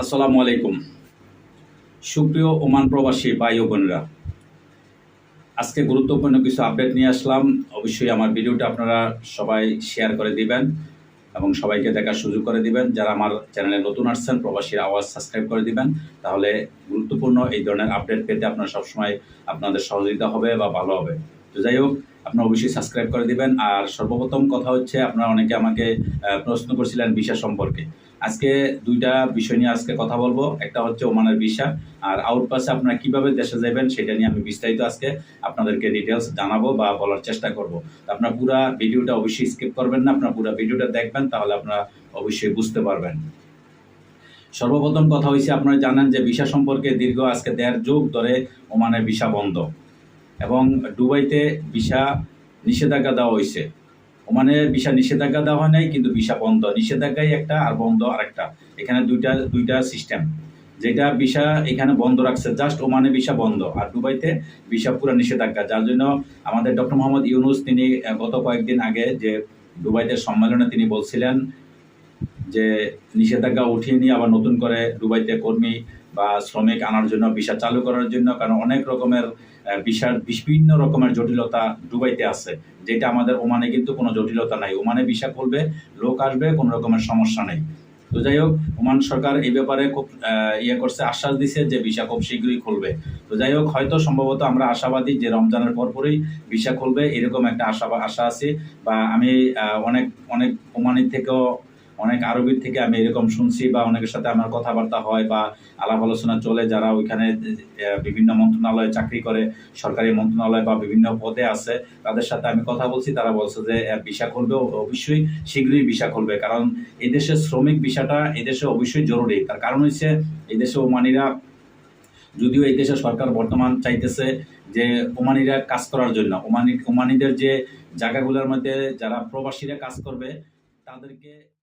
আসসালামু আলাইকুম। সুপ্রিয় ওমান প্রবাসী ভাই ও বোনেরা, আজকে গুরুত্বপূর্ণ কিছু আপডেট নিয়ে আসলাম। অবশ্যই আমার ভিডিওটা আপনারা সবাই শেয়ার করে দিবেন এবং সবাইকে দেখার সুযোগ করে দিবেন। যারা আমার চ্যানেলে নতুন আসছেন, প্রবাসীর আওয়াজ সাবস্ক্রাইব করে দিবেন। তাহলে গুরুত্বপূর্ণ এই ধরনের আপডেট পেতে আপনারা সবসময় আপনাদের সহযোগিতা হবে বা ভালো হবে। তো যাই হোক, আপনারা অবশ্যই সাবস্ক্রাইব করে দিবেন। আর সর্বপ্রথম কথা হচ্ছে, আপনারা অনেকে আমাকে প্রশ্ন করছিলেন ভিসা সম্পর্কে। আজকে দুইটা বিষয় নিয়ে আজকে কথা বলব। একটা হচ্ছে ওমানের ভিসা, আর আউট পাসে আপনারা কীভাবে দেশে যাবেন সেটা নিয়ে আমি বিস্তারিত আজকে আপনাদেরকে ডিটেলস জানাব বা বলার চেষ্টা করব। আপনারা পুরো ভিডিওটা অবশ্যই স্কিপ করবেন না, আপনারা পুরো ভিডিওটা দেখবেন, তাহলে আপনারা অবশ্যই বুঝতে পারবেন। সর্বপ্রথম কথা হয়েছে আপনারা জানেন যে ভিসা সম্পর্কে দীর্ঘ আজকে দেড় যুগ ধরে ওমানের ভিসা বন্ধ। এবং দুবাইতে ভিসা নিষেধাজ্ঞা দেওয়া হয়েছে। ওমানে ভিসা নিষেধাজ্ঞা দেওয়া হয় নাই, কিন্তু ভিসা বন্ধ। নিষেধাজ্ঞাই একটা আর বন্ধ আরেকটা। এখানে দুইটা দুইটা সিস্টেম যেটা ভিসা এখানে বন্ধ রাখছে জাস্ট ওমানে ভিসা বন্ধ। আর দুবাইতে ভিসা পুরো নিষেধাজ্ঞা। যার জন্য আমাদের ডক্টর মোহাম্মদ ইউনুস তিনি গত কয়েকদিন আগে যে দুবাইতে সম্মেলনে তিনি বলছিলেন যে নিষেধাজ্ঞা উঠিয়ে নিয়ে আবার নতুন করে দুবাইতে কর্মী বা শ্রমিক আনার জন্য ভিসা চালু করার জন্য, কারণ অনেক রকমের ভিসার বিভিন্ন রকমের জটিলতা দুবাইতে আছে, যেটা আমাদের ওমানে কিন্তু কোনো জটিলতা নাই। ওমানে ভিসা খুলবে লোক আসবে, কোনো রকমের সমস্যা নেই। তো যাই হোক, ওমান সরকার এই ব্যাপারে খুব ইয়ে করছে, আশ্বাস দিছে যে ভিসা খুব শীঘ্রই খুলবে। তো যাই হোক, হয়তো সম্ভবত আমরা আশাবাদী যে রমজানের পরপরই ভিসা খুলবে, এরকম একটা আশা আশা আছে। বা আমি অনেক অনেক ওমানির থেকেও অনেক আরবির থেকে আমি এরকম শুনছি বা অনেকের সাথে আমার কথাবার্তা হয় বা আলাপ আলোচনা চলে, যারা ওইখানে বিভিন্ন মন্ত্রণালয়ে চাকরি করে, সরকারি মন্ত্রণালয় বা বিভিন্ন পদে আছে, তাদের সাথে আমি কথা বলছি, তারা বলছে যে ভিসা খুলবে অবশ্যই শীঘ্রই ভিসা খুলবে। কারণ এই দেশে শ্রমিক ভিসাটা এদেশে অবশ্যই জরুরি। তার কারণ হচ্ছে এদেশে দেশে ওমানিরা, যদিও এই দেশে সরকার বর্তমান চাইতেছে যে, ওমানিরা কাজ করার জন্য। ওমানি, ওমানিদের যে জায়গাগুলোর মধ্যে যারা প্রবাসীরা কাজ করবে, তাদেরকে